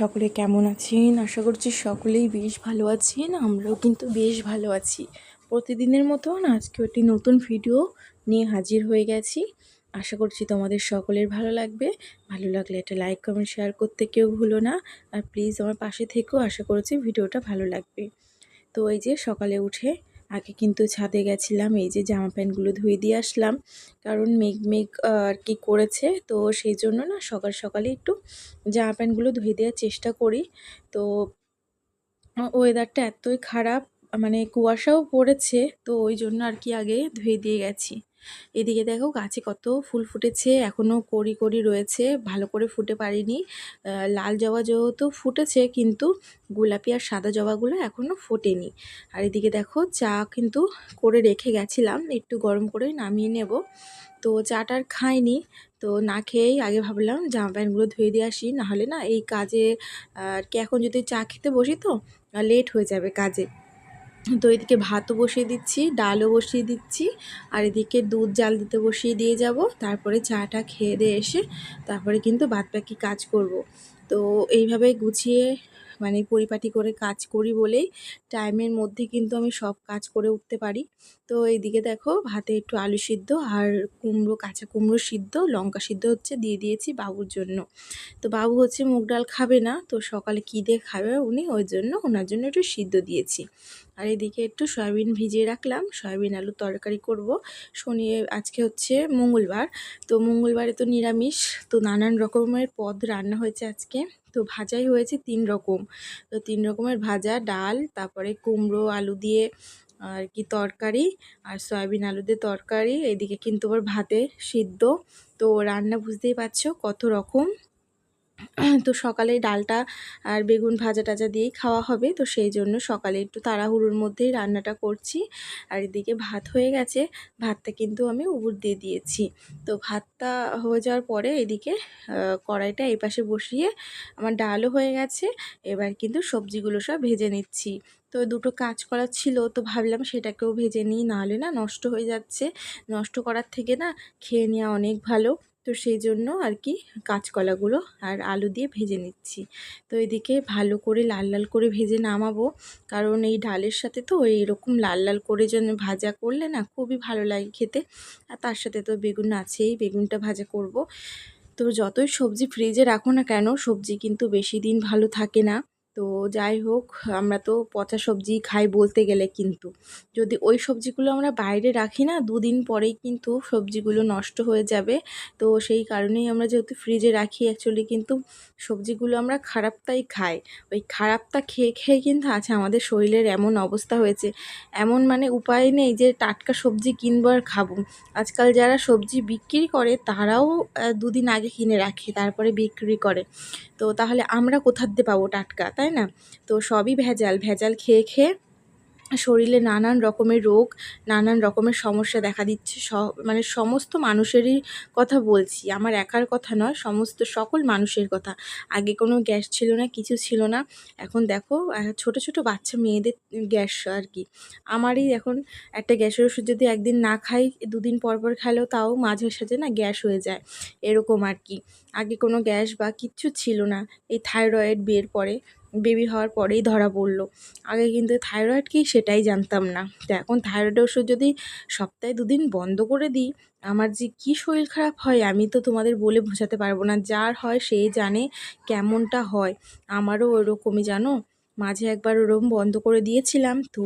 সকলে কেমন আছেন? আশা করছি সকলেই বেশ ভালো আছেন, আমরাও কিন্তু বেশ ভালো আছি। প্রতিদিনের মতন আজকে একটি নতুন ভিডিও নিয়ে হাজির হয়ে গেছি। আশা করছি তোমাদের সকলের ভালো লাগবে। ভালো লাগলে একটা লাইক কমেন্ট শেয়ার করতে কেউ ভুলো না। আর প্লিজ আমার পাশে থেকেও আশা করছি ভিডিওটা ভালো লাগবে। তো এই যে সকালে উঠে আগে কিন্তু ছাদে গেছিলাম, এই যে জামা প্যান্টগুলো ধুয়ে দিয়ে আসলাম। কারণ মেঘ মেঘ আর কি করেছে, তো সেই জন্য না সকাল সকালে একটু জামা প্যান্টগুলো ধুয়ে দেওয়ার চেষ্টা করি। তো ওয়েদারটা এতই খারাপ মানে কুয়াশাও পড়েছে, তো ওই জন্য আর কি আগে ধুয়ে দিয়ে গেছি। এদিকে দেখো গাছে কত ফুল ফুটেছে এখনও কড়ি কড়ি রয়েছে, ভালো করে ফুটে পারিনি। লাল জবা যেহেতু ফুটেছে কিন্তু গোলাপি আর সাদা জবাগুলো এখনও ফোটেনি। আর এদিকে দেখো চা কিন্তু করে রেখে গেছিলাম, একটু গরম করে নামিয়ে নেব। তো চাটা আর খাইনি, তো না খেয়েই আগে ভাবলাম জামা প্যান্টগুলো ধুয়ে দিয়ে আসি, নাহলে না এই কাজে, আর কি এখন যদি চা খেতে বসি তো লেট হয়ে যাবে কাজে। তো এদিকে ভাতও বসিয়ে দিচ্ছি, ডালও বসিয়ে দিচ্ছি, আর এদিকে দুধ জাল দিতে বসিয়ে দিয়ে যাব। তারপরে চাটা খেয়ে দিয়ে এসে তারপরে কিন্তু বাদ বাকি কাজ করব। তো এইভাবে গুছিয়ে মানে পরিপাটি করে কাজ করি বলেই টাইমের মধ্যে কিন্তু আমি সব কাজ করে উঠতে পারি। তো এইদিকে দেখো ভাতে একটু আলু সিদ্ধ আর কুমড়ো, কাঁচা কুমড়ো সিদ্ধ, লঙ্কা সিদ্ধ হচ্ছে দিয়ে দিয়েছি বাবুর জন্য। তো বাবু হচ্ছে মুগ ডাল খাবে না, তো সকালে কী দিয়ে খাবে উনি ওই জন্য ওনার জন্য একটু সিদ্ধ দিয়েছি। আর এদিকে একটু সয়াবিন ভিজিয়ে রাখলাম। সয়াবিন আলু তরকারি করব। শনি, আজকে হচ্ছে মঙ্গলবার। তো মঙ্গলবারে তো নিরামিষ। তো নানান রকমের পদ রান্না হয়েছে আজকে। তো ভাজাই হয়েছে তিন রকম। তো তিন রকমের ভাজা, ডাল, তারপরে কুমড়ো, আলু দিয়ে আর কি তরকারি আর সয়াবিন আলু দিয়ে তরকারি। এদিকে কিন্তু আবার ভাতে সিদ্ধ। তো রান্না বুঝতেই পারছ কত রকম। তো সকালে ডালটা আর বেগুন ভাজা টাজা দিয়েই খাওয়া হবে। তো সেই জন্য সকালে একটু তাড়াহুড়োর মধ্যেই রান্নাটা করছি। আর এদিকে ভাত হয়ে গেছে। ভাতটা কিন্তু আমি উবুর দিয়ে দিয়েছি। তো ভাতটা হয়ে যাওয়ার পরে এদিকে কড়াইটা এই পাশে বসিয়ে আমার ডালও হয়ে গেছে। এবার কিন্তু সবজিগুলো সব ভেজে নিচ্ছি। তো দুটো কাজ করার ছিল, তো ভাবলাম সেটাকেও ভেজে নিই। নাহলে না নষ্ট হয়ে যাচ্ছে। নষ্ট করার থেকে না খেয়ে নেওয়া অনেক ভালো। তো সেই জন্য আর কি কাঁচকলাগুলো আর আলু দিয়ে ভেজে নিচ্ছি। তো এদিকে ভালো করে লাল লাল করে ভেজে নামাবো। কারণ এই ডালের সাথে তো এইরকম লাল লাল করে যেন ভাজা করলে না খুবই ভালো লাগে খেতে। আর তার সাথে তো বেগুন আছেই, বেগুনটা ভাজা করব। তো যতই সবজি ফ্রিজে রাখো না কেন, সবজি কিন্তু বেশি দিন ভালো থাকে না। তো যাই হোক, আমরা তো পচা সবজি খাই বলতে গেলে কিন্তু। যদি ওই সবজিগুলো আমরা বাইরে রাখি না, দুদিন পরেই কিন্তু সবজিগুলো নষ্ট হয়ে যাবে। তো সেই কারণেই আমরা যেহেতু ফ্রিজে রাখি অ্যাকচুয়ালি কিন্তু সবজিগুলো আমরা খারাপটাই খাই। ওই খারাপটা খেয়ে খেয়ে কিন্তু আছে আমাদের শরীরের এমন অবস্থা হয়েছে। এমন মানে উপায় নেই যে টাটকা সবজি কিনবো আর খাব। আজকাল যারা সবজি বিক্রি করে, তারাও দুদিন আগে কিনে রাখে, তারপরে বিক্রি করে। তো তাহলে আমরা কোথার দিয়ে পাবো টাটকা, তাই না? তো সবই ভেজাল ভেজাল খেয়ে খেয়ে শরীরে নানান রকমের রোগ, নানান রকমের সমস্যা দেখা দিচ্ছে। স মানে সমস্ত মানুষেরই কথা বলছি। আমার একার কথা নয়, সমস্ত সকল মানুষের কথা। আগে কোনো গ্যাস ছিল না, কিছু ছিল না। এখন দেখো ছোট ছোট বাচ্চা মেয়েদের গ্যাস আর কি। আমারই এখন একটা গ্যাসের ওষুধ যদি একদিন না খাই, দুদিন পর পর খেলেও তাও মাঝে সাঝে না গ্যাস হয়ে যায়। এরকম আর কি। আগে কোনো গ্যাস বা কিচ্ছু ছিল না, এই থাইরয়েড বিয়ের পরে। বেবি হওয়ার পরেই ধরা পড়ল। আগে কিন্তু থাইরয়েড কি সেটাই জানতাম না। তো এখন থাইরয়েড ওষুধ যদি সপ্তাহে দুদিন বন্ধ করে দিই, আমার যে কী শরীর খারাপ হয় আমি তো তোমাদের বলে বোঝাতে পারব না। যার হয় সে জানে কেমনটা হয়। আমারও ওরকমই, জানো? মাঝে একবার ওরকম বন্ধ করে দিয়েছিলাম। তো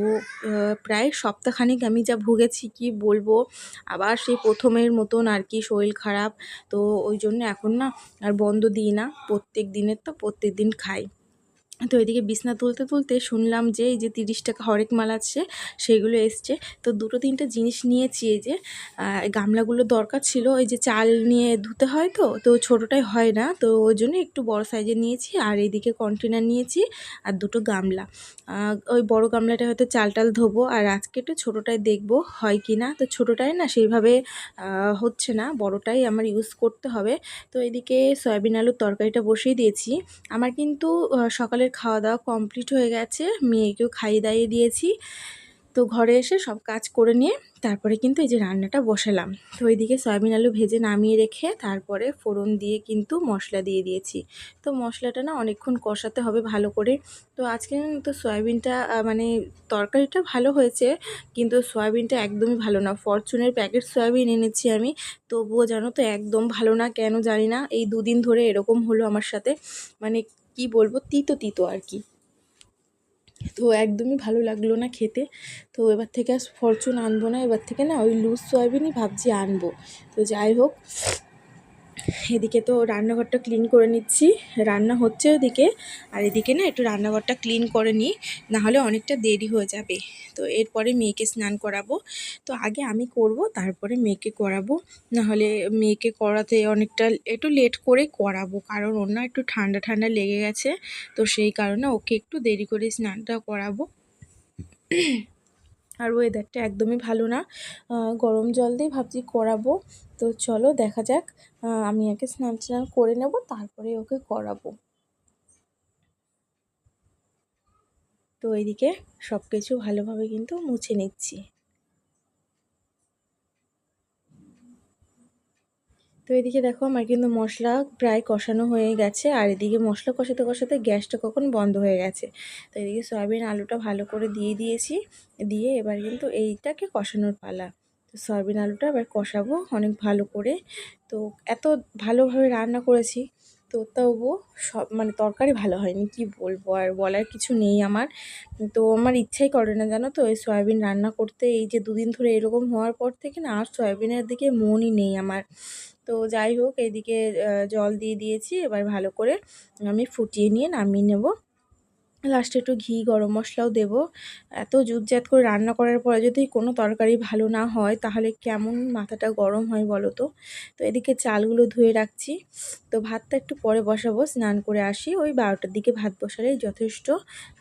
প্রায় সপ্তাহখানিক আমি যা ভুগেছি, কি বলব? আবার সেই প্রথমের মতন আর কি শরীর খারাপ। তো ওই জন্য এখন না, আর বন্ধ দিই না। প্রত্যেক দিনের তো প্রত্যেক দিন খাই। তো এদিকে বিছনা তুলতে তুলতে শুনলাম যে এই যে তিরিশ টাকা হরেক মাল আছে, সেগুলো এসছে। তো দুটো তিনটে জিনিস নিয়েছি এই যে গামলাগুলো দরকার ছিল ওই যে চাল নিয়ে ধুতে হয় তো তো ছোটোটাই হয় না, তো ওই জন্য একটু বড় সাইজে নিয়েছি, আর এইদিকে কন্টেনার নিয়েছি, আর দুটো গামলা। ওই বড় গামলাটা হয়তো চাল টাল ধোবো, আর আজকে একটু ছোটোটাই দেখব হয় কি না। তো ছোটোটাই না, সেইভাবে হচ্ছে না, বড়টাই আমার ইউজ করতে হবে। তো এদিকে সয়াবিন আলুর তরকারিটা বসিয়ে দিয়েছি। আমার কিন্তু সকালের খাওয়া দাওয়া কমপ্লিট হয়ে গেছে। মেয়েকেও খাইয়ে দাইয়ে দিয়েছি। তো ঘরে এসে সব কাজ করে নিয়ে তারপরে কিন্তু এই যে রান্নাটা বসালাম। তো ওইদিকে সয়াবিন আলু ভেজে নামিয়ে রেখে তারপরে ফোড়ন দিয়ে কিন্তু মশলা দিয়ে দিয়েছি। তো মশলাটা না অনেকক্ষণ কষাতে হবে ভালো করে। তো আজকে তো সয়াবিনটা মানে তরকারিটা ভালো হয়েছে, কিন্তু সয়াবিনটা একদমই ভালো না। ফরচুনের প্যাকেট সয়াবিন এনেছি আমি। তবুও জানো তো একদম ভালো না, কেন জানি না। এই দুদিন ধরে এরকম হলো আমার সাথে। মানে কি বলব, তিতো তিতো আর কি। তো একদমই ভালো লাগল না খেতে। তো এবার থেকে আর ফরচুন আনব না, এবার থেকে না ওই লুজ সয়াবিনই ভাবছি আনব। তো যাই হোক এদিকে তো রান্নাঘরটা ক্লিন করে নিচ্ছি। রান্না হচ্ছে ওদিকে। আর এদিকে না একটু রান্নাঘরটা ক্লিন করে নিই, নাহলে অনেকটা দেরি হয়ে যাবে। তো এরপরে মেয়েকে স্নান করাবো। তো আগে আমি করব, তারপরে মেয়েকে করাবো। নাহলে মেয়েকে করাতে অনেকটা একটু লেট করে করাবো, কারণ ওর না একটু ঠান্ডা ঠান্ডা লেগে গেছে। তো সেই কারণে ওকে একটু দেরি করে স্নানটা করাবো। আর ওয়েদারটা একদমই ভালো না। গরম জল দিয়ে ভাবছি করাবো। তো চলো দেখা যাক। আমি আগে স্নান স্নান করে নেব, তারপরে ওকে করাবো। তো এইদিকে সব কিছু ভালোভাবে কিন্তু মুছে নিচ্ছি। তো এদিকে দেখো আমার কিন্তু মশলা প্রায় কষানো হয়ে গেছে, আর এদিকে মশলা কষাতে কষাতে গ্যাসটা কখন বন্ধ হয়ে গেছে। তো এদিকে সয়াবিন আলুটা ভালো করে দিয়ে দিয়েছি, দিয়ে এবার কিন্তু এইটাকে কষানোর পালা। তো সয়াবিন আলুটা এবার কষাবো অনেক ভালো করে। তো এত ভালোভাবে রান্না করেছি, তো তবুও সব মানে তরকারি ভালো হয়নি, কি বলব আর বলার কিছু নেই আমার। তো আমার ইচ্ছাই করে না জানো তো, এই সয়াবিন রান্না করতে, এই যে দুদিন ধরে এরকম হওয়ার পর থেকে না আর সয়াবিনের দিকে মনই নেই আমার। তো যাই হোক, এদিকে জল দিয়ে দিয়েছি। এবার ভালো করে আমি ফুটিয়ে নিয়ে নামিয়ে নেব। লাস্টে একটু ঘি, গরম মশলাও দেব। এত জুতজাত করে রান্না করার পরে যদি কোনো তরকারি ভালো না হয়, তাহলে কেমন মাথাটা গরম হয় বলো তো? তো এদিকে চালগুলো ধুয়ে রাখছি। তো ভাতটা একটু পরে বসাবো, স্নান করে আসি। ওই বারোটার দিকে ভাত বসালেই যথেষ্ট।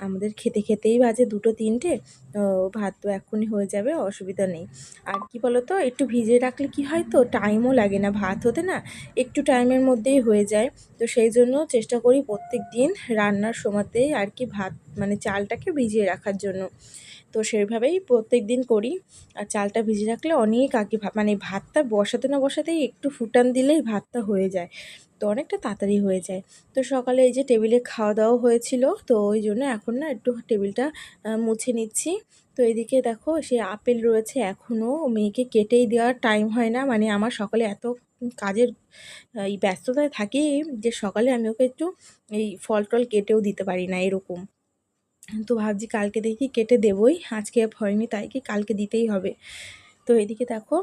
আমাদের খেতে খেতেই বাজে দুটো, তিনটে। ভাত তো এখনই হয়ে যাবে, অসুবিধা নেই। আর কি বলো তো একটু ভিজিয়ে রাখলে কি হয় তো টাইমও লাগে না। ভাত হতে না একটু টাইমের মধ্যেই হয়ে যায়। তো সেই জন্য চেষ্টা করি প্রত্যেক দিন রান্নার সময়তেই আর কি ভাত মানে চালটাকে ভিজিয়ে রাখার জন্য। তো সেইভাবেই প্রত্যেক দিন করি। আর চালটা ভিজিয়ে রাখলে অনেক আগে মানে ভাতটা বসাতে না বসাতেই একটু ফুটান দিলেই ভাতটা হয়ে যায়। তো অনেকটা তাড়াতাড়ি হয়ে যায়। তো সকালে এই যে টেবিলে খাওয়া দাওয়া হয়েছিল। তো ওই জন্য এখন না একটু টেবিলটা মুছে নিচ্ছি। তো এদিকে দেখো, সে আপেল রয়েছে এখনও মেয়েকে কেটেই দেওয়ার টাইম হয় না। মানে আমার সকালে এত কাজের এই ব্যস্ততায় থাকি যে সকালে আমি ওকে একটু এই ফল টল কেটেও দিতে পারি না এরকম। তো ভাবছি কালকে দেখি কেটে দেবই, আজকে হয়নি তাই কি কালকে দিতেই হবে। তো এদিকে দেখো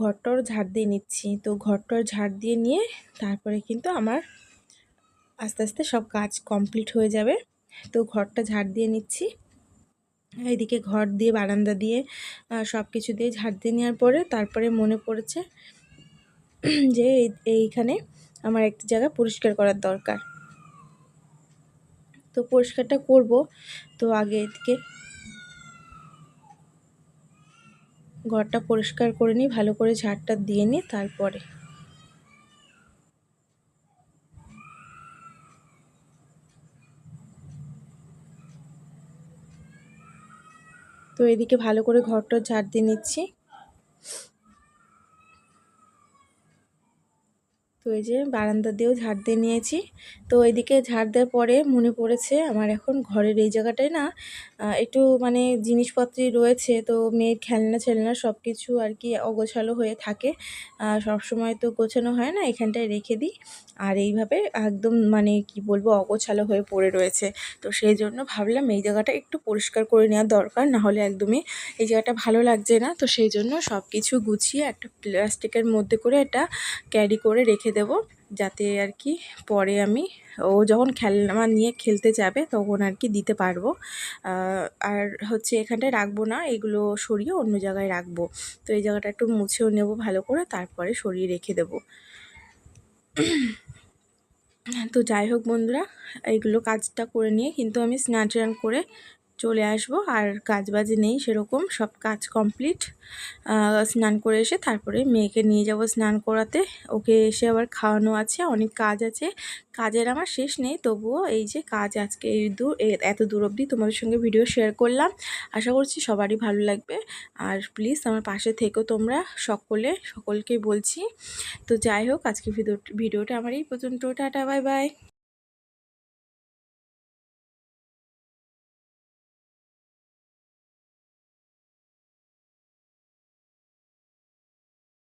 ঘরটর ঝাড় দিয়ে নিচ্ছি। তো ঘরটর ঝাড় দিয়ে নিয়ে তারপরে কিন্তু আমার আস্তে আস্তে সব কাজ কমপ্লিট হয়ে যাবে। তো ঘরটা ঝাড় দিয়ে নিচ্ছি। এদিকে ঘর দিয়ে বারান্দা দিয়ে সব কিছু দিয়ে ঝাড় দিয়ে নেওয়ার পরে তারপরে মনে পড়েছে যে এইখানে আমার একটা জায়গা পরিষ্কার করার দরকার। তো পরিষ্কারটা করব, তো আগে এদিকে ঘরটা পরিষ্কার করে নিই, ভালো করে ঝাড়টা দিয়ে নিই, তারপরে তো এদিকে ভালো করে ঘরটা ঝাড় দিয়ে নিচ্ছি। এই যে বারান্দা দিয়েও ঝাড় দিয়ে নিয়েছি। তো এদিকে ঝাড় দেওয়ার পরে মনে পড়েছে আমার এখন ঘরের এই জায়গাটায় না একটু মানে জিনিসপত্রই রয়েছে। তো মেয়ের খেলনা ছেলনা সব কিছু আর কি অগোছালো হয়ে থাকে। সব সময় তো গোছানো হয় না, এখানটায় রেখে দিই। আর এইভাবে একদম মানে কি বলব, অগোছালো হয়ে পড়ে রয়েছে। তো সেই জন্য ভাবলাম এই জায়গাটা একটু পরিষ্কার করে নেওয়ার দরকার নাহলে একদমই এই জায়গাটা ভালো লাগছে না। তো সেই জন্য সব কিছু গুছিয়ে একটা প্লাস্টিকের মধ্যে করে এটা ক্যারি করে রেখে দেব যাতে আর কি পরে আমি, ও যখন খেলনা নিয়ে খেলতে যাবে তখন আর কি দিতে পারব। আর হচ্ছে এখানটায় রাখব না, এগুলো সরিয়ে অন্য জায়গায় রাখব। তো এই জায়গাটা একটু মুছেও নেব ভালো করে, তারপরে সরিয়ে রেখে দেবো। তো যাই হোক বন্ধুরা, এইগুলো কাজটা করে নিয়ে কিন্তু আমি স্নান করে চলে আসব আর কাজ বাজ নেই সেরকম, সব কাজ কমপ্লিট স্নান করে এসে তারপরে মেয়েকে নিয়ে যাব স্নান করাতে। ওকে এসে আবার খাওয়ানো আছে, অনেক কাজ আছে। কাজের আমার শেষ নেই, তবুও এই যে কাজ আজকে এই দূর এত দূর অবধি তোমাদের সঙ্গে ভিডিও শেয়ার করলাম। আশা করছি সবারই ভালো লাগবে। আর প্লিজ আমার পাশে থেকো তোমরা সকলে, সকলকে বলছি। তো যাই হোক আজকে ভিডিও, ভিডিওটা আমার এই পর্যন্ত। Tata bye bye